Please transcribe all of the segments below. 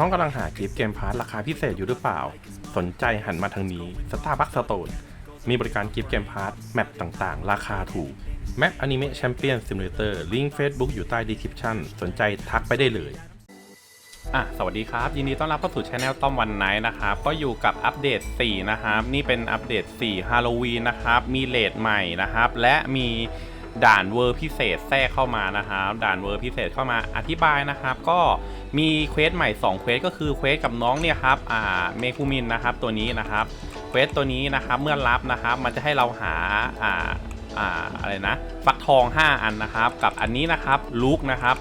น้องๆกำลังหากิฟต์เกมพาร์ทราคาพิเศษอยู่หรือเปล่า สนใจหันมาทางนี้ Starbucks Store มีบริการกิฟต์เกมพาร์ทแมปต่างๆ ราคาถูกแมปอนิเมะแชมเปี้ยนซิมูเลเตอร์ลิงก์ Facebook อยู่ใต้ดีคริปชั่นสนใจทักไปได้เลยอะสวัสดีครับ ยินดีต้อนรับเข้าสู่ช anel ต้อมวันไนท์นะครับ ก็อยู่กับอัปเดต 4 นะครับ นี่เป็นอัปเดต 4 ฮาโลวีนนะครับ มีเลดใหม่นะครับ และมี ด่านเวอร์พิเศษแทรกเข้ามานะครับด่านเวอร์พิเศษเข้ามาอธิบายนะครับ ก็มีเควสใหม่2เควสก็คือเควสกับน้องเนี่ยครับอ่าเมคูมินนะครับตัวนี้นะครับเควสตัวนี้นะครับเมื่อรับนะครับ มันจะให้เราหาอ่าอ่าอะไรนะฟักทอง 5 อันนะครับ กับอันนี้นะครับลูกนะครับ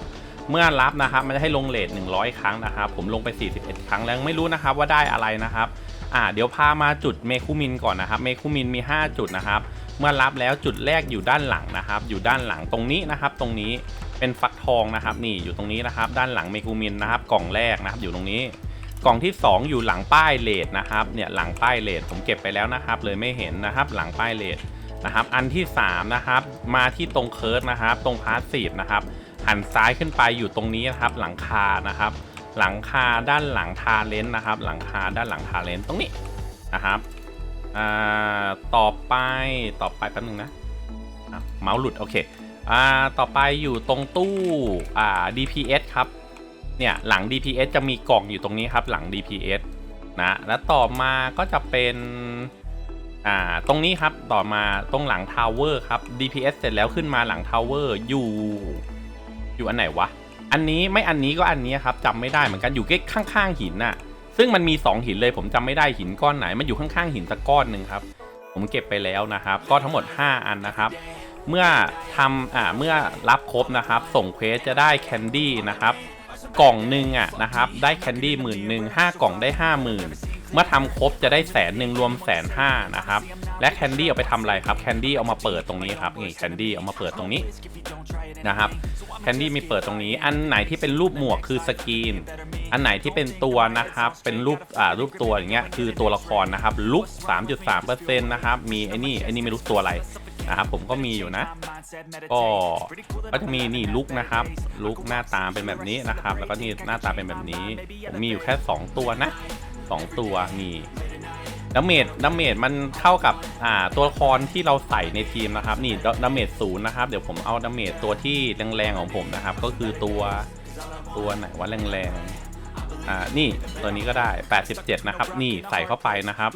เมื่อรับนะครับมันจะให้ลงเลท100 ครั้งนะครับ ผมลงไป 41 ครั้งแล้วไม่รู้นะครับว่าได้อะไรนะครับอ่าเดี๋ยวพามาจุดเมคุมินก่อนนะครับ เมคุมินมี 5 จุดนะครับ เมื่อรับแล้วจุดแรกอยู่ด้านหลังนะครับ อยู่ด้านหลังตรงนี้นะครับ ตรงนี้เป็นฟักทองนะครับ นี่อยู่ตรงนี้นะครับ ด้านหลังเมคุมินนะครับ กล่องแรกนะครับ อยู่ตรงนี้ กล่องที่ 2 อยู่หลังป้ายเลทนะครับ เนี่ยหลังป้ายเลทผมเก็บไปแล้วนะครับ เลยไม่เห็นนะครับ หลังป้ายเลทนะครับ อันที่3นะครับมาที่ตรงเคิร์ดนะครับ ตรงพาสซีฟนะครับหันซ้ายขึ้นไปอยู่ตรงนี้นะครับ หลังคานะครับ หลังคาด้านหลังทาเลนนะครับ หลังคาด้านหลังทาเลนตรงนี้นะครับ อ่าต่อไปต่อไปแป๊บนึงนะอะเมาส์หลุด โอเคอ่าต่อไปอยู่ตรงตู้อ่า DPS ครับ เนี่ย หลัง DPS จะมีกล่องอยู่ตรงนี้ครับ หลัง DPS นะ แล้วต่อมาก็จะเป็นอ่าตรงนี้ครับต่อมาตรงหลังทาวเวอร์ครับ DPS เสร็จแล้วขึ้นมาหลังทาวเวอร์อยู่อยู่อันไหนวะ อันนี้ไม่อันนี้ก็อันนี้ครับจำไม่ได้เหมือนกันอยู่ใกล้ข้างๆหินน่ะ ซึ่งมันมี 2 หินเลยผมจำไม่ได้หินก้อนไหน มันอยู่ข้างๆหินสักก้อนหนึ่งครับ ผมเก็บไปแล้วนะครับ ก็ทั้งหมด 5 อันนะครับ เมื่อทำอ่าเมื่อรับครบนะครับ ส่งเควสจะได้แคนดี้นะครับ กล่องหนึ่งอะนะครับ ได้แคนดี้หมื่นหนึ่งห้ากล่องได้ห้าหมื่นเมื่อทำครบจะได้แสนหนึ่งรวมแสนห้านะครับ และแคนดี้เอาไปทำอะไรครับ แคนดี้เอามาเปิดตรงนี้ครับนี่แคนดี้เอามาเปิดตรงนี้นะครับ แคนดี้มีเปิดตรงนี้ อันไหนที่เป็นรูปหมวกคือสกรีน อันไหนที่เป็นตัวนะครับ เป็นรูปอ่ารูปตัวอย่างเงี้ยคือตัวละครนะครับ ลุก 3.3%นะครับ มีไอ้นี่ไอ้นี่ไม่รู้ตัวอะไรนะครับผมก็มีอยู่นะ ก็ก็จะมีนี่ลุกนะครับ ลุกหน้าตาเป็นแบบนี้นะครับ แล้วก็นี่หน้าตาเป็นแบบนี้ผมมีอยู่แค่ 2 ตัวนะ 2 ตัวนี่ ดาเมจดาเมจมันเท่ากับอ่าตัวละครที่เราใส่ในทีมนะครับ นี่ดาเมจศูนย์นะครับ เดี๋ยวผมเอาดาเมจตัวที่แรงๆของผมนะครับ ก็คือตัวตัวไหนว่าแรงๆอ่านี่ตัวนี้ก็ได้ 87 นะครับ นี่ใส่เข้าไปนะครับ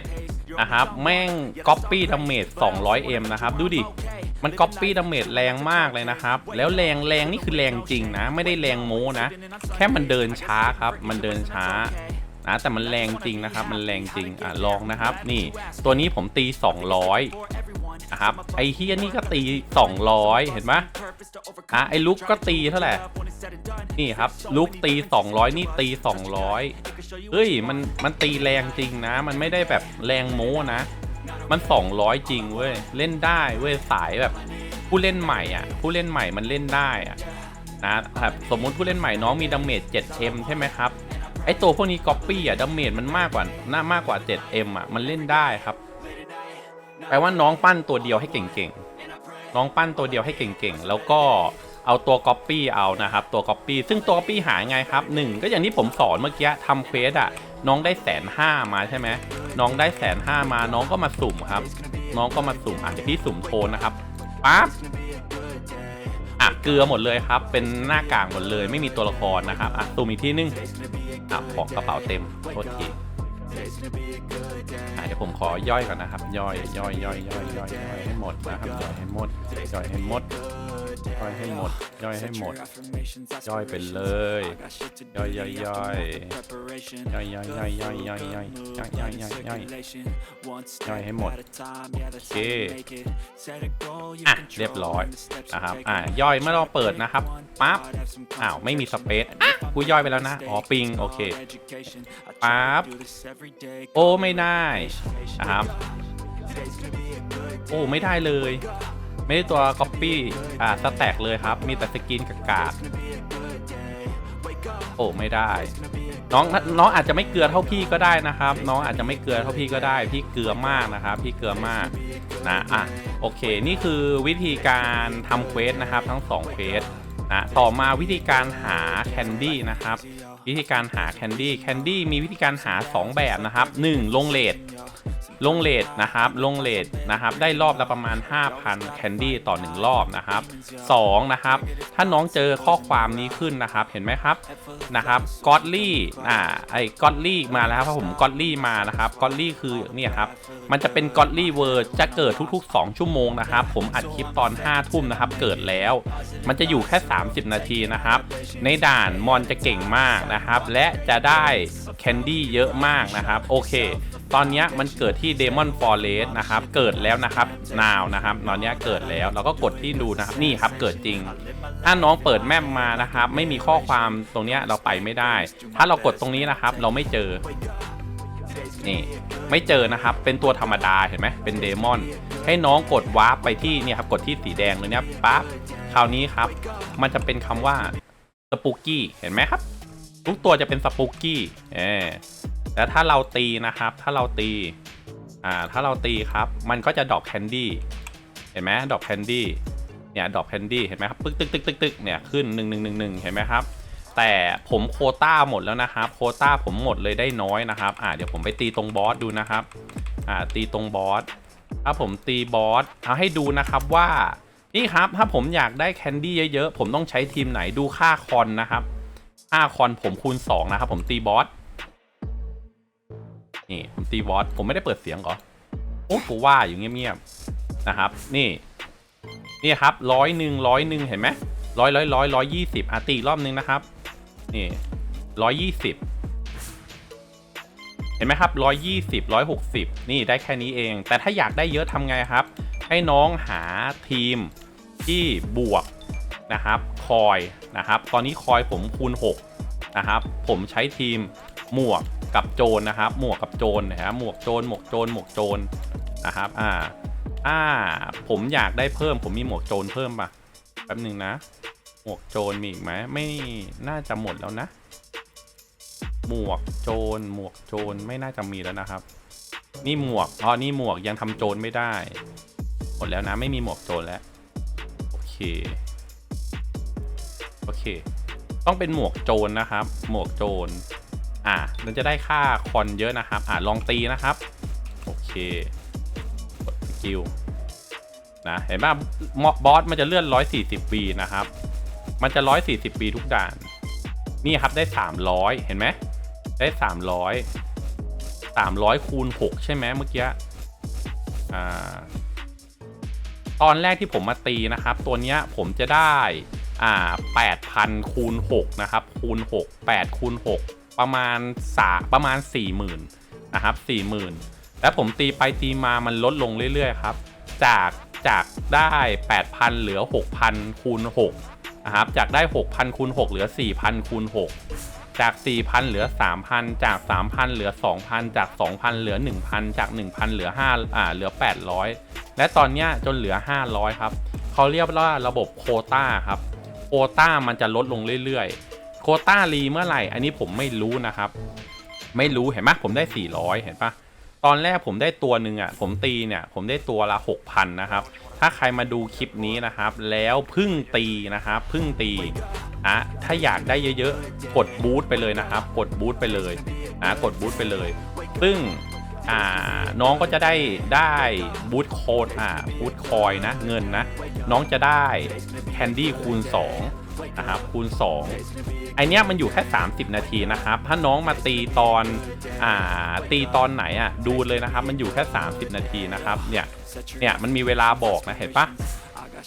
87 นะครับ แม่งก๊อปปี้ดาเมจ 200m นะครับ ดูดิมันก๊อปปี้ดาเมจแรงมากเลยนะครับ แล้วแรงแรงนี่คือแรงจริงนะ ไม่ได้แรงโม้นะ แค่มันเดินช้าครับ มันเดินช้า นะแต่มันแรงจริงนะครับ มันแรงจริงอะลองนะครับ นี่ตัวนี้ผมตี 200นะครับไอ้เฮียนี่ก็ตี 200 เห็นไหมอะไอ้ลุกก็ตีเท่าไหร่นี่ครับลุกตี 200 นี่ตี 200เฮ้ยมันมันตีแรงจริงนะ มันไม่ได้แบบแรงโม้นะ มัน 200 จริงเว้ยเล่นได้เว้ยสายแบบผู้เล่นใหม่อะ ผู้เล่นใหม่มันเล่นได้อะนะครับสมมุติผู้เล่นใหม่น้องมีดาเมจ 7m ใช่ไหมครับ ไอตัวพวกนี้ก๊อปปี้อะดาเมจมันมากกว่าน่ามากกว่า 7m อะ มันเล่นได้ครับ แปลว่าน้องปั้นตัวเดียวให้เก่งๆ น้องปั้นตัวเดียวให้เก่งๆ แล้วก็เอาตัวก๊อปปี้เอานะครับ ตัวก๊อปปี้ซึ่งตัวก๊อปปี้หาไงครับหนึ่งก็อย่างที่ผมสอนเมื่อกี้ทำเควสอะ น้องได้แสนห้ามาใช่ไหมน้องได้แสนห้ามาน้องก็มาสุ่มครับ น้องก็มาสุ่มอาจจะพี่สุ่มโทนนะครับปั๊บอะเกลือหมดเลยครับ เป็นหน้ากากหมดเลย ไม่มีตัวละครนะครับอะสุ่มอีกที่นึง อะของกระเป๋าเต็มโทษทีเดี๋ยวผมขอย่อยก่อนนะครับ ย่อยย่อยย่อยย่อยย่อยย่อยให้หมดนะครับย่อยให้หมดย่อยให้หมด ย่อยให้หมด ย่อยให้หมด ย่อยไปเลย ย่อยย่อยย่อยย่อยย่อยย่อยย่อยย่อยย่อยย่อยย่อยย่อยย่อยย่อยให้หมดโอเคอะเรียบร้อยนะครับอะย่อยเมื่อเราเปิดนะครับปั๊บอ้าวไม่มีสเปซอะกูย่อยไปแล้วนะอ๋อปิงโอเคปั๊บโอ้ไม่ได้นะครับโอ้ไม่ได้เลย ไม่ได้ตัว Copy อ่าสแต็กเลยครับ มีแต่สกินกากาโอ้ไม่ได้ น้องน้องอาจจะไม่เกลือเท่าพี่ก็ได้นะครับ น้องอาจจะไม่เกลือเท่าพี่ก็ได้ พี่เกลือมากนะครับ พี่เกลือมากนะอะโอเค นี่คือวิธีการทำเควสนะครับ ทั้ง2เควสนะต่อมาวิธีการหาแคนดี้นะครับ วิธีการหาแคนดี้แคนดี้มีวิธีการหา 2 แบบนะครับ 1. ลงเลท ลงเลทนะครับ ลงเลทนะครับ ได้รอบละประมาณ 5,000 แคนดี้ต่อ 1 รอบนะครับ2นะครับ ถ้าน้องเจอข้อความนี้ขึ้นนะครับ เห็นไหมครับ นะครับกอดลี่อ่า ไอ้กอดลี่มาแล้วครับผมกอดลี่มานะครับกอดลี่คือเนี่ยครับ มันจะเป็นกอดลี่เวิร์จะเกิดทุก ๆ 2 ชั่วโมงนะครับ ผมอัดคลิปตอน5ทุ่มนะครับ เกิดแล้ว มันจะอยู่แค่ 30 นาทีนะครับ ในด่านมอนจะเก่งมากนะครับ และจะได้แคนดี้เยอะมากนะครับ โอเค ตอนนี้มันเกิดที่ Demon Forest นะครับ เกิดแล้วนะครับนาวนะครับ ตอนนี้เกิดแล้วเราก็กดที่ดูนะครับ นี่ครับ เกิดจริง ถ้าน้องเปิดแมปมานะครับ ไม่มีข้อความตรงนี้เราไปไม่ได้ ถ้าเรากดตรงนี้นะครับ เราไม่เจอ นี่ ไม่เจอนะครับ เป็นตัวธรรมดาเห็นไหมเป็นเดมอน ให้น้องกดวาร์ปไปที่เนี่ยครับ กดที่สีแดงเลยเนี่ยปั๊บ คราวนี้ครับ มันจะเป็นคำว่าสปูกี้ เห็นไหมครับ ทุกตัวจะเป็นสปูกี้ เออ แต่ถ้าเราตีนะครับ ถ้าเราตี อ่า ถ้าเราตีครับ มันก็จะดอปแคนดี้ เห็นไหมดอปแคนดี้ เนี่ยดอปแคนดี้ เห็นไหมครับ ปึ๊กตึกตึกตึกตึกเนี่ย ขึ้นหนึ่งหนึ่งหนึ่งหนึ่งเห็นไหมครับ แต่ผมโคต้าหมดแล้วนะครับ โคต้าผมหมดเลยได้น้อยนะครับ อ่า เดี๋ยวผมไปตีตรงบอสดูนะครับ อ่า ตีตรงบอส ถ้าผมตีบอส เอาให้ดูนะครับว่า นี่ครับ ถ้าผมอยากได้แคนดี้เยอะๆ ผมต้องใช้ทีมไหน ดูค่าคอนนะครับ ค่าคอนผมคูณ2นะครับ ผมตีบอส นี่ผมตีบอสผมไม่ได้เปิดเสียงเหรอโอ้กูว่าอยู่เงียบๆนะครับ นี่ นี่ครับร้อยหนึ่งร้อยหนึ่งเห็นไหมร้อยร้อยร้อยร้อยยี่สิบอะตีรอบนึงนะครับ นี่ร้อยยี่สิบเห็นไหมครับร้อยยี่สิบร้อยหกสิบนี่ได้แค่นี้เอง แต่ถ้าอยากได้เยอะทำไงครับ ให้น้องหาทีมที่บวกนะครับ คอยนะครับ ตอนนี้คอยผมคูณ 6 นะครับ ผมใช้ทีม หมวกกับโจรนะครับ หมวกกับโจรนะครับหมวกโจรหมวกโจรหมวกโจรนะครับอ่าอ่าผมอยากได้เพิ่ม ผมมีหมวกโจรเพิ่มป่ะแป๊บหนึ่งนะ หมวกโจรมีอีกไหมไม่น่าจะหมดแล้วนะ หมวกโจรหมวกโจรไม่น่าจะมีแล้วนะครับ นี่หมวกอ๋อนี่หมวกยังทำโจรไม่ได้หมดแล้วนะไม่มีหมวกโจรแล้วโอเคโอเค ต้องเป็นหมวกโจรนะครับ หมวกโจร อ่ามันจะได้ค่าคอนเยอะนะครับ อ่าลองตีนะครับ โอเคกดสกิลนะเห็นป่ะมบอสมันจะเลื่อน 140ปีนะครับ มันจะ 140ปีทุกด่าน นี่ครับได้ 300 เห็นไหมได้ 300 300คูณ6ใช่ไหมเมื่อกี้อ่าตอนแรกที่ผมมาตีนะครับ ตัวเนี้ยผมจะได้อ่า8,000คูณ6นะครับคูณ6 8คูณ6 ประมาณสาประมาณ 40,000นะครับ40,000 แล้วผมตีไปตีมามันลดลงเรื่อยๆครับ จากจากได้ 8,000 เหลือ 6,000คูณ6นะครับจากได้ 6,000คูณ6เหลือ 4,000คูณ6จาก 4,000 เหลือ 3,000 จาก 3,000 เหลือ 2,000 จาก 2,000 เหลือ 1,000 จาก 1,000 เหลือ5อ่าเหลือ 800 และตอนเนี้ยจนเหลือ 500 ครับเขาเรียกว่าระบบโคต้าครับโคต้ามันจะลดลงเรื่อยๆ โคต้ารีเมื่อไหร่ อันนี้ผมไม่รู้นะครับ ไม่รู้เห็นไหมผมได้ 400 เห็นปะตอนแรกผมได้ตัวหนึ่งอะ ผมตีเนี่ย ผมได้ตัวละ 6,000 นะครับ ถ้าใครมาดูคลิปนี้นะครับ แล้วพึ่งตีนะครับพึ่งตีอะถ้าอยากได้เยอะๆ กดบูทไปเลยนะครับ กดบูทไปเลยนะกดบูทไปเลย ซึ่งอ่าน้องก็จะได้ได้บูทโค้ดอ่าบูทคอยนะเงินนะ น้องจะได้แคนดี้คูณ 2 นะครับคูณ 2 ไอเนี้ยมันอยู่แค่ 30 นาทีนะครับ ถ้าน้องมาตีตอนอ่าตีตอนไหนอะดูเลยนะครับ มันอยู่แค่ 30 นาทีนะครับเนี่ยเนี่ยมันมีเวลาบอกนะเห็นปะ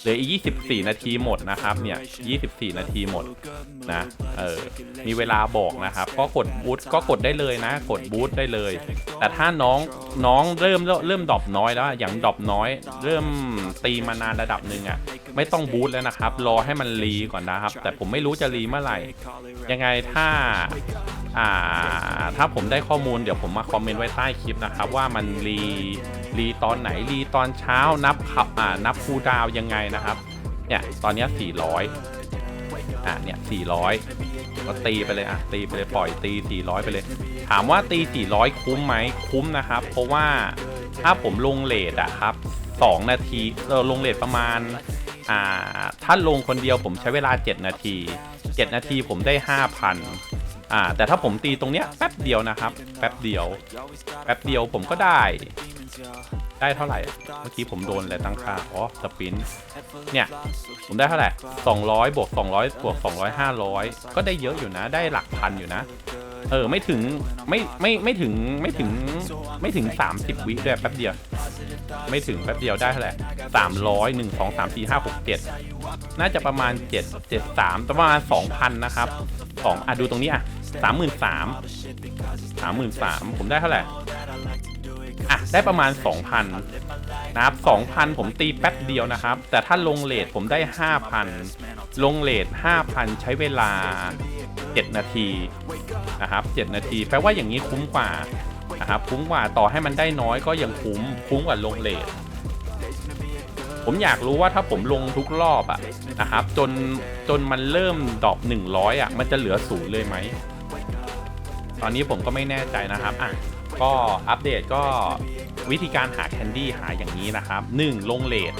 เหลืออีก 24 นาทีหมดนะครับเนี่ย 24 นาทีหมดนะเออมีเวลาบอกนะครับ ก็กดบูทก็กดได้เลยนะ กดบูทได้เลย แต่ถ้าน้องน้องเริ่มเริ่มดรอปน้อยแล้วอย่างดรอปน้อย เริ่มตีมานานระดับหนึ่งอะไม่ต้องบูทแล้วนะครับ รอให้มันรีก่อนนะครับ แต่ผมไม่รู้จะรีเมื่อไหร่ ยังไงถ้าอ่าถ้าผมได้ข้อมูลเดี๋ยวผมมาคอมเมนต์ไว้ใต้คลิปนะครับ ว่ามันรี รีตอนไหนรีตอนเช้านับขับอ่านับคูดาวยังไงนะครับ เนี่ยตอนนี้400อะเนี่ย400 ก็ตีไปเลยอะตีไปเลยปล่อยตี 400 ไปเลย ถามว่าตี 400 คุ้มไหมคุ้มนะครับ เพราะว่าถ้าผมลงเลทอะครับ 2 นาทีเราลงเลทประมาณอ่าถ้าลงคนเดียวผมใช้เวลา 7 นาที 7 นาทีผมได้ 5,000อ่าแต่ถ้าผมตีตรงเนี้ยแป๊บเดียวนะครับ แป๊บเดียว แป๊บเดียวผมก็ได้ ได้เท่าไหร่ เมื่อกี้ผมโดนอะไรตั้งค่า อ๋อสปิน เนี่ย ผมได้เท่าไหร่ 200 บวก 200 บวก 200 500 ก็ได้เยอะอยู่นะ ได้หลักพันอยู่นะ เออ ไม่ถึง ไม่ ไม่ ไม่ถึง ไม่ถึง ไม่ถึง 30 วิด้วยแป๊บเดียว ไม่ถึงแป๊บเดียวได้เท่าไหร่300 1 2 3 4 5 6 7 น่าจะประมาณ 7 7 3ประมาณ 2,000 นะครับสองอะ ดูตรงนี้อะ 33,000 33,000 ผมได้เท่าไหร่ อะได้ประมาณ 2,000 นะครับ2,000 ผมตีแป๊บเดียวนะครับ แต่ถ้าลงเลทผมได้ 5,000 ลงเลท5,000 ใช้เวลา 7 นาทีนะครับ7นาทีแปลว่าอย่างนี้คุ้มกว่านะครับคุ้มกว่าต่อให้มันได้น้อยก็ยังคุ้มคุ้มกว่าลงเลทผมอยากรู้ว่าถ้าผมลงทุกรอบอะนะครับ จนจนมันเริ่มดอป100อะมันจะเหลือศูนย์เลยไหม ตอนนี้ผมก็ไม่แน่ใจนะครับอะ ก็อัปเดตก็วิธีการหาแคนดี้หาอย่างนี้นะครับ 1. ลงเลท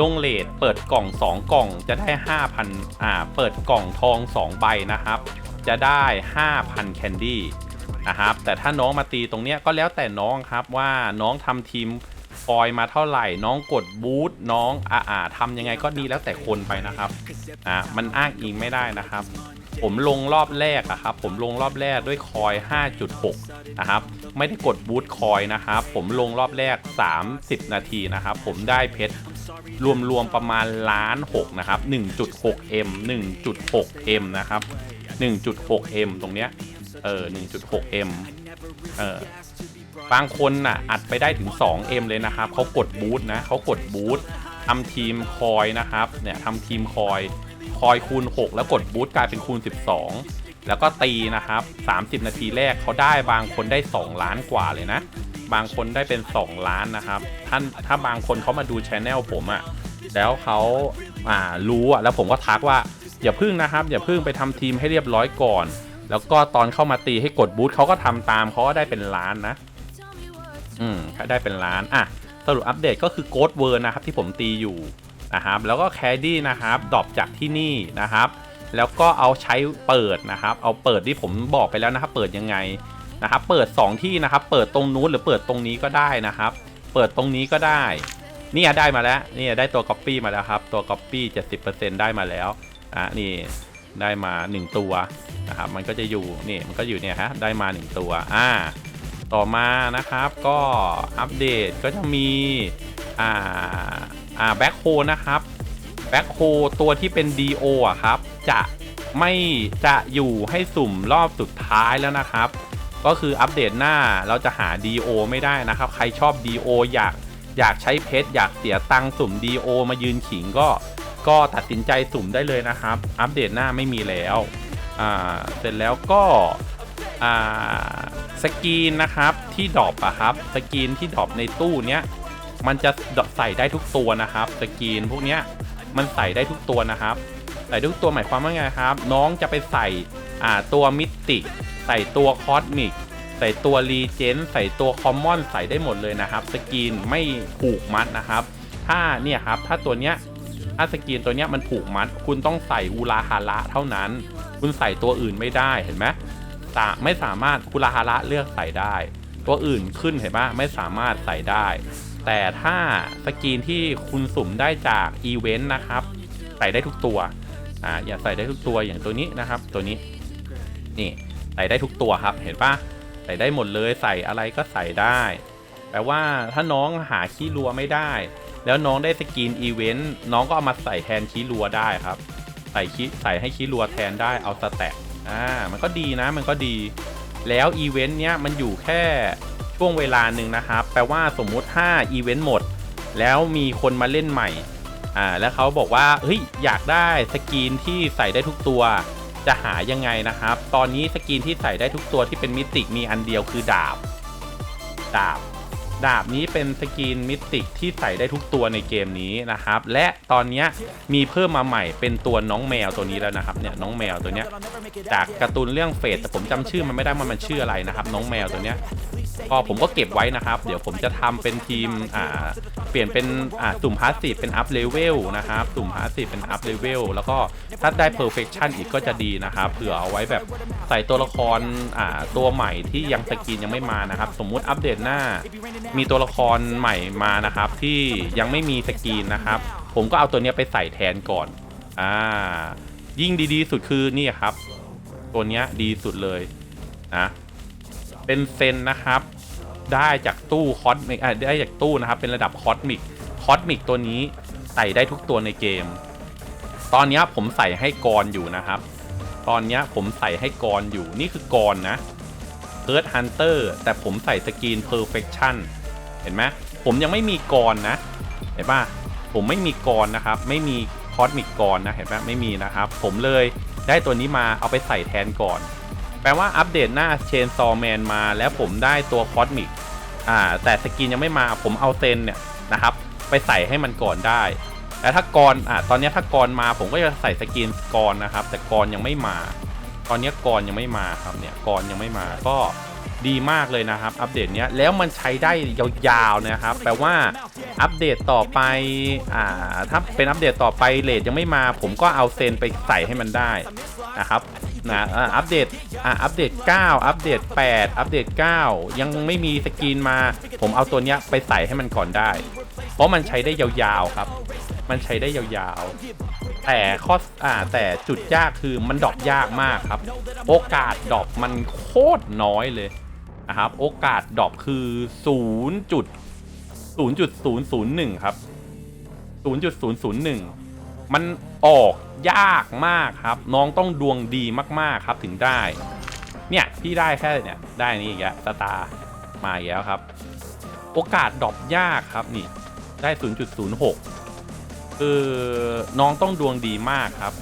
ลงเลทเปิดกล่อง 2 กล่องจะได้ 5,000 อ่า เปิดกล่องทอง 2 ใบนะครับ จะได้ 5,000 แคนดี้นะครับ แต่ถ้าน้องมาตีตรงเนี้ยก็แล้วแต่น้องครับว่าน้องทำทีมฟอยมาเท่าไหร่ น้องกดบูทน้องอ่าอ่าทำยังไงก็ดีแล้วแต่คนไปนะครับ อ่า มันอ้างอิงไม่ได้นะครับ ผมลงรอบแรกอะครับ ผมลงรอบแรกด้วยคอย 5.6 นะครับ ไม่ได้กดบูทคอยนะครับ ผมลงรอบแรก 30 นาทีนะครับ ผมได้เพชรรวมๆประมาณล้าน6นะครับ 1.6M 1.6M นะครับ 1.6M ตรงเนี้ย เออ 1.6M เออบางคนน่ะอัดไปได้ถึง 2M เลยนะครับ เขากดบูทนะ เขากดบูททำทีมคอยนะครับ เนี่ยทำทีมคอย คอยคูณ 6 แล้วกดบูทกลายเป็นคูณ 12 แล้วก็ตีนะครับ 30 นาทีแรกเขาได้บางคนได้ 2 ล้านกว่าเลยนะ บางคนได้เป็น 2 ล้านนะครับ ท่านถ้าบางคนเขามาดูชแนลผมอะ่ะแล้วเขาอ่ารู้อะ่ะแล้วผมก็ทักว่าอย่าพึ่งนะครับ อย่าพึ่งไปทำทีมให้เรียบร้อยก่อน แล้วก็ตอนเข้ามาตีให้กดบูทเขาก็ทำตามเขาก็ได้เป็นล้านนะ อืมได้เป็นล้านอะสรุปอัปเดตก็คือโกดเวอร์นะครับที่ผมตีอยู่ นะครับ แล้วก็แคดดี้นะครับดรอปจากที่นี่นะครับ แล้วก็เอาใช้เปิดนะครับ เอาเปิดที่ผมบอกไปแล้วนะครับ เปิดยังไงนะครับ เปิด 2 ที่นะครับ เปิดตรงนู้นหรือเปิดตรงนี้ก็ได้นะครับ เปิดตรงนี้ก็ได้เนี่ยได้มาแล้วเนี่ยได้ตัว Copy มาแล้วครับ ตัว Copy 70%ได้มาแล้วอะนี่ได้มา 1 ตัวนะครับมันก็จะอยู่นี่มันก็อยู่เนี่ยฮะได้มา 1 ตัวอ่าต่อมานะครับก็อัปเดตก็จะมีอ่า อ่าแบ็คโฮนะครับแบ็คโฮตัวที่เป็น DO อะครับ จะไม่จะอยู่ให้สุ่มรอบสุดท้ายแล้วนะครับ ก็คืออัปเดตหน้าเราจะหา DO ไม่ได้นะครับ ใครชอบ DO อยากอยากใช้เพชรอยากเสียตังค์สุ่ม DO มายืนขิงก็ก็ตัดสินใจสุ่มได้เลยนะครับ อัปเดตหน้าไม่มีแล้วอ่าเสร็จแล้วก็อ่าสกรีนนะครับที่ดรอปอะครับ สกรีนที่ดรอปในตู้เนี้ย มันจะใส่ได้ทุกตัวนะครับสกรีนพวกเนี้ยมันใส่ได้ทุกตัวนะครับ ใส่ทุกตัวหมายความว่าไงครับ น้องจะไปใส่อ่าตัวมิติใส่ตัวคอสมิกใส่ตัวรีเจนใส่ตัวคอมมอนใส่ได้หมดเลยนะครับสกรีนไม่ผูกมัดนะครับ ถ้าเนี่ยครับถ้าตัวเนี้ยถ้าสกรีนตัวเนี้ยมันผูกมัด คุณต้องใส่อูราฮาระเท่านั้น คุณใส่ตัวอื่นไม่ได้เห็นไหมสาไม่สามารถคุราฮาระเลือกใส่ได้ ตัวอื่นขึ้นเห็นปะไม่สามารถใส่ได้ แต่ถ้าสกรีนที่คุณสุ่มได้จากอีเวนต์นะครับ ใส่ได้ทุกตัวอ่าอย่าใส่ได้ทุกตัวอย่างตัวนี้นะครับ ตัวนี้นี่ใส่ได้ทุกตัวครับ เห็นปะใส่ได้หมดเลยใส่อะไรก็ใส่ได้แปลว่าถ้าน้องหาคีย์รัวไม่ได้ แล้วน้องได้สกรีนอีเวนต์น้องก็เอามาใส่แทนคีย์รัวได้ครับ ใส่คีย์ใส่ให้คีย์รัวแทนได้เอาสแต็กอ่ามันก็ดีนะมันก็ดี แล้วอีเวนต์เนี้ยมันอยู่แค่ ช่วงเวลาหนึ่งนะครับ แปลว่าสมมุติถ้าอีเวนต์หมด แล้วมีคนมาเล่นใหม่ อ่า แล้วเขาบอกว่า เฮ้ย อยากได้สกรีนที่ใส่ได้ทุกตัว จะหายังไงนะครับ ตอนนี้สกรีนที่ใส่ได้ทุกตัวที่เป็นมิติมีอันเดียวคือดาบ ดาบ ดาบนี้เป็นสกรีนมิติกที่ใส่ได้ทุกตัวในเกมนี้นะครับ และตอนนี้มีเพิ่มมาใหม่เป็นตัวน้องแมวตัวนี้แล้วนะครับเนี่ยน้องแมวตัวเนี้ยจากการ์ตูนเรื่องเฟสแต่ผมจำชื่อมันไม่ได้ว่ามันชื่ออะไรนะครับ น้องแมวตัวเนี้ยก็ผมก็เก็บไว้นะครับ เดี๋ยวผมจะทำเป็นทีมอ่าเปลี่ยนเป็นอ่าสุ่มพาสซีฟเป็นอัพเลเวลนะครับสุ่มพาสซีฟเป็นอัพเลเวลแล้วก็ถ้าได้เพอร์เฟคชันอีกก็จะดีนะครับเผื่อเอาไว้แบบใส่ตัวละครอ่าตัวใหม่ที่ยังสกินยังไม่มานะครับ สมมุติอัปเดตหน้ามีตัวละครใหม่มานะครับ ที่ยังไม่มีสกินนะครับ ผมก็เอาตัวนี้ไปใส่แทนก่อนอ่ายิ่งดีๆสุดคือนี่ครับ ตัวนี้ดีสุดเลยนะเป็นเซนนะครับ ได้จากตู้คอสมิกอ่ได้จากตู้นะครับ เป็นระดับคอสมิกคอสมิกตัวนี้ใส่ได้ทุกตัวในเกม ตอนนี้ผมใส่ให้กรอยู่นะครับ ตอนนี้ผมใส่ให้กรอยู่นี่คือกรนะเ i ิร์ h ฮันเตอร์แต่ผมใส่สกรีน Perfection เเห็นไหมผมยังไม่มีกรนะ เห็นปะผมไม่มีกรนะครับ ไม่มีคอสมิกกรนะ เห็นปะไม่มีนะครับ ผมเลยได้ตัวนี้มาเอาไปใส่แทนก่อน แปลว่าอัปเดตหน้าเชนซอแมนมาแล้วผมได้ตัวคอสมิกอ่าแต่สกินยังไม่มาผมเอาเซนเนี่ยนะครับไปใส่ให้มันก่อนได้แล้วถ้ากรอ่าตอนนี้ถ้ากรมาผมก็จะใส่สกินกรนะครับ แต่กรยังไม่มา ตอนนี้กรยังไม่มาครับเนี่ยกรยังไม่มาก็ ดีมากเลยนะครับ อัปเดตเนี้ยแล้วมันใช้ได้ยาวๆนะครับ แปลว่าอัปเดตต่อไปอ่าถ้าเป็นอัปเดตต่อไปเลทยังไม่มา ผมก็เอาเซนไปใส่ให้มันได้นะครับนะอัปเดตอ่าอัปเดต 9 อัปเดต 8 อัปเดต 9 ยังไม่มีสกรีนมา ผมเอาตัวเนี้ยไปใส่ให้มันก่อนได้ เพราะมันใช้ได้ยาวๆครับ มันใช้ได้ยาวๆ แต่ข้ออ่าแต่จุดยากคือมันดรอปยากมากครับ โอกาสดรอปมันโคตรน้อยเลย นะครับ โอกาสดรอปคือ 0.0001 ครับ 0.001 มันออกยากมากครับ น้องต้องดวงดีมากๆครับถึงได้ เนี่ยพี่ได้แค่เนี่ย ได้นี่อีกแล้วสตาร์มาอีกแล้วครับ โอกาสดรอปยากครับนี่ ได้ 0.06 คือน้องต้องดวงดีมากครับ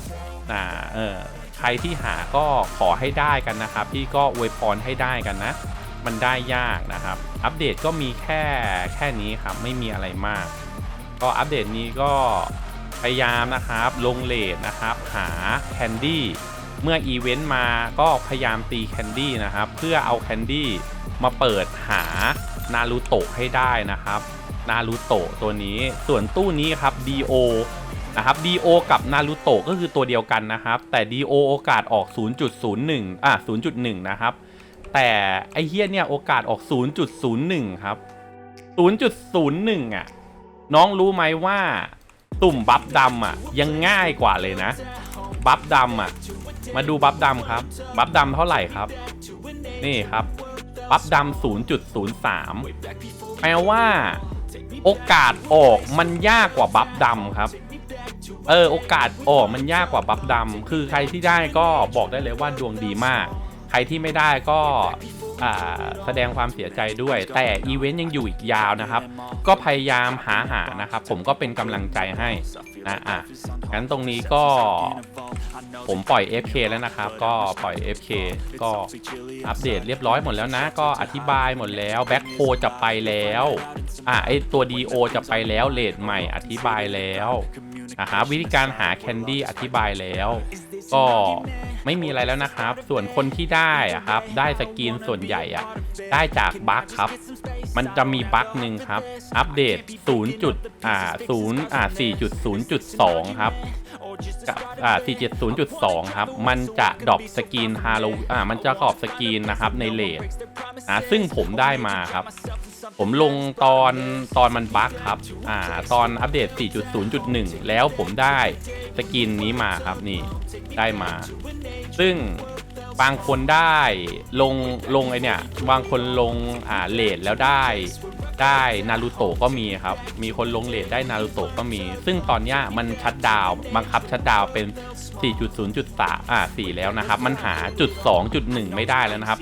อ่าเออใครที่หาก็ขอให้ได้กันนะครับ พี่ก็อวยพรให้ได้กันนะ มันได้ยากนะครับ อัปเดตก็มีแค่แค่นี้ครับ ไม่มีอะไรมาก ก็อัปเดตนี้ก็พยายามนะครับ ลงเลทนะครับ หาแคนดี้เมื่ออีเวนต์มาก็พยายามตีแคนดี้นะครับ เพื่อเอาแคนดี้มาเปิดหานารูโตะให้ได้นะครับนารูโตะตัวนี้ส่วนตู้นี้ครับ DO นะครับ DO กับนารูโตะก็คือตัวเดียวกันนะครับ แต่ DO โอกาสออก 0.01 อะ 0.1 นะครับ แต่ไอเฮียเนี่ยโอกาสออก 0.01 ครับ 0.01 อะ น้องรู้ไหมว่าตุ่มบัฟดำอะ ยังง่ายกว่าเลยนะ บัฟดำอะ มาดูบัฟดำครับ บัฟดำเท่าไหร่ครับ นี่ครับ บัฟดำ0.03 แปลว่า โอกาสออกมันยากกว่าบัฟดำครับเออโอกาสออกมันยากกว่าบัฟดำคือใครที่ได้ก็บอกได้เลยว่าดวงดีมาก ใครที่ไม่ได้ก็แสดงความเสียใจด้วย แต่อีเวนต์ยังอยู่อีกยาวนะครับ ก็พยายามหาหานะครับ ผมก็เป็นกำลังใจให้นะอะงั้นตรงนี้ก็ผมปล่อย FK แล้วนะครับ ก็ปล่อย FK ก็อัปเดตเรียบร้อยหมดแล้วนะ ก็อธิบายหมดแล้วแบ็คโ d จะไปแล้วอะไอตัว DO จะไปแล้วเลดใหม่อธิบายแล้วนะครับวิธีการหาแคนดี้อธิบายแล้ว ก็ไม่มีอะไรแล้วนะครับ ส่วนคนที่ได้อะครับ ได้สกรีนส่วนใหญ่อะได้จากบั๊กครับ มันจะมีบั๊กหนึ่งครับ อัปเดต 0. จุดอ่า0อ่า4.0.2 ครับกับอ่า4.0.2 ครับ มันจะดรอปสกรีนฮาโลอ่ามันจะกรอบสกรีนนะครับในเลทอ่าซึ่งผมได้มาครับ ผมลงตอนตอนมันบั๊กครับ อ่า ตอนอัปเดต 4.0.1 แล้วผมได้สกินนี้มาครับนี่ได้มา ซึ่งบางคนได้ลงลงไอเนี่ยบางคนลงอ่าเลดแล้วได้ได้นารูโตะก็มีครับ มีคนลงเลดได้นารูโตะก็มี ซึ่งตอนเนี้ยมันชัดดาวบังคับชัดดาวเป็น 4.0.3 อ่า 4 แล้วนะครับ มันหาจุด2.1 ไม่ได้แล้วนะครับ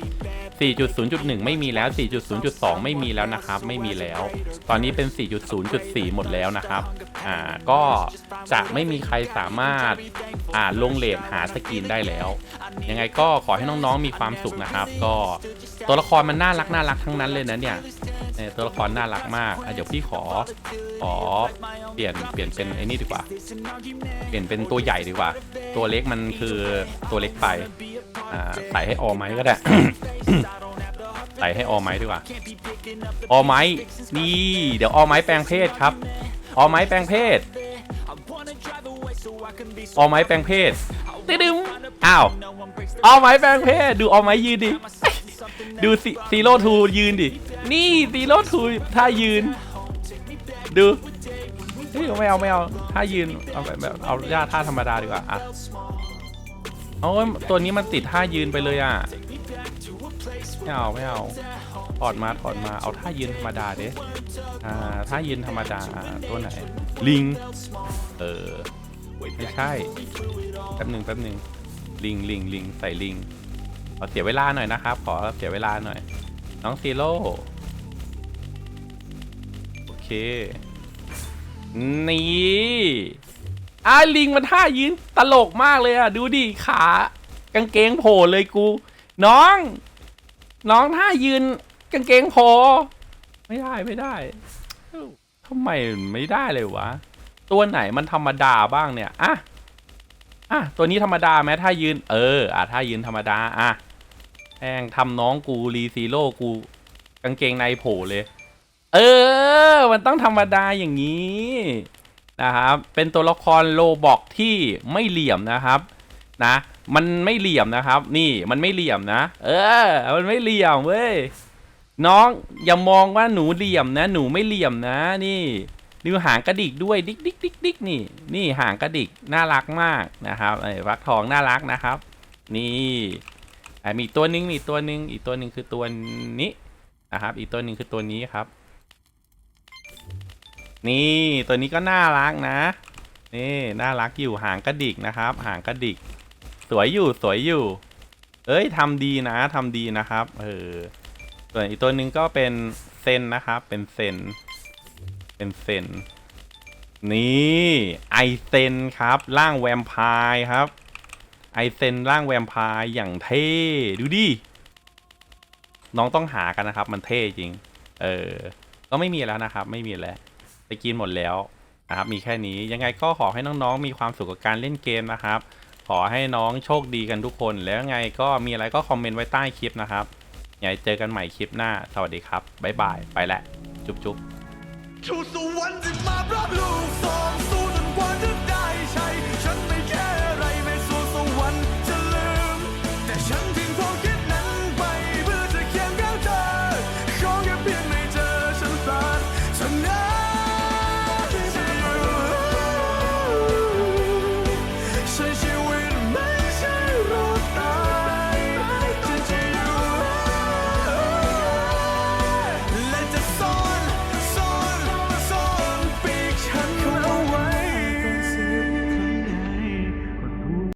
4.0.1 ไม่มีแล้ว 4.0.2 ไม่มีแล้วนะครับ ไม่มีแล้ว ตอนนี้เป็น 4.0.4 หมดแล้วนะครับ อ่า ก็จะไม่มีใครสามารถ อ่า ลงเลทหาสกินได้แล้ว ยังไงก็ขอให้น้องๆ มีความสุขนะครับ ก็ตัวละครมันน่ารักน่ารักทั้งนั้นเลยนะเนี่ย เออตัวละครน่ารักมากอะเดี๋ยวพี่ขอขอเปลี่ยนเปลี่ยนเป็นไอ้นี่ดีกว่า เปลี่ยนเป็นตัวใหญ่ดีกว่า ตัวเล็กมันคือตัวเล็กไปอ่าใส่ให้ออไหมก็ได้ ใส่ให้ออไม้ดีกว่า ออไม้นี่ เดี๋ยวออไม้แปลงเพศครับ ออไม้แปลงเพศ ออไม้แปลงเพศตึดึมอ้าว ออไม้แปลงเพศ ดูออไม้ยืนดิ ดูซีโร่ทูยืนดิ นี่ซีโร่ทูท่ายืน ดูเฮ้ยไม่เอาไม่เอาท่ายืน เอาแบบเอาย่าท่าธรรมดาดีกว่าอะโอ้ยตัวนี้มันติดท่ายืนไปเลยอะ ไม่เอาไม่เอาถอดมาถอดมาเอาท่ายืนธรรมดาเด้อ่าท่ายืนธรรมดาตัวไหน ลิง เออไม่ใช่แป๊บหนึ่งแป๊บหนึ่งลิงลิงลิงใส่ลิง ขอเสียเวลาหน่อยนะครับ ขอเสียเวลาหน่อย น้องซีโร่โอเค นี่อาลิงมันท่ายืนตลกมากเลยอะ ดูดิขากางเกงโผล่เลยกู น้อง น้องท่ายืนกางเกงโผล่ไม่ได้ไม่ได้ทำไมไม่ได้เลยวะ ตัวไหนมันธรรมดาบ้างเนี่ยอะอะตัวนี้ธรรมดาไหมท่ายืน เออ อะท่ายืนธรรมดา อะ แองทำน้องกูรีซีโร่กูกางเกงในโผล่เลย เออ มันต้องธรรมดาอย่างนี้ นะครับ เป็นตัวละครโลบอกที่ไม่เหลี่ยมนะครับนะมันไม่เหลี่ยมนะครับ นี่มันไม่เหลี่ยมนะ เออ มันไม่เหลี่ยมเว้ยน้องอย่ามองว่าหนูเหลี่ยมนะ หนูไม่เหลี่ยมนะ นี่ดูหางกระดิกด้วยดิกดิกดิกดิกนี่ นี่หางกระดิกน่ารักมากนะครับไอ้ฟักทองน่ารักนะครับ นี่ อะมีตัวหนึงมีตัวหนึง อีกตัวหนึ่งคือตัวนี้นะครับ อีกตัวหนึ่งคือตัวนี้ครับ นี่ตัวนี้ก็น่ารักนะ นี่น่ารักอยู่หางกระดิกนะครับ หางกระดิก สวยอยู่สวยอยู่ เอ้ยทำดีนะทำดีนะครับ เออส่วนอีกตัวหนึ่งก็เป็นเซนนะครับ เป็นเซนเป็นเซนนี่ไอเซนครับร่างแวมไพร์ครับ ไอเซนร่างแวมไพร์อย่างเท่ ดูดิ น้องต้องหากันนะครับ มันเท่จริง เออ ก็ไม่มีแล้วนะครับ ไม่มีแล้วไปกินหมดแล้วนะครับ มีแค่นี้ ยังไงก็ขอให้น้องๆ มีความสุขกับการเล่นเกมนะครับ ขอให้น้องโชคดีกันทุกคน แล้วไงก็มีอะไรก็คอมเมนต์ไว้ใต้คลิปนะครับยังไงเจอกันใหม่คลิปหน้า สวัสดีครับ บ๊ายบาย ไปแล้ว จุ๊บจุ๊บชูสวรรค์จะมารับลูกสองสู้จนกว่าจะได้ชัยฉัน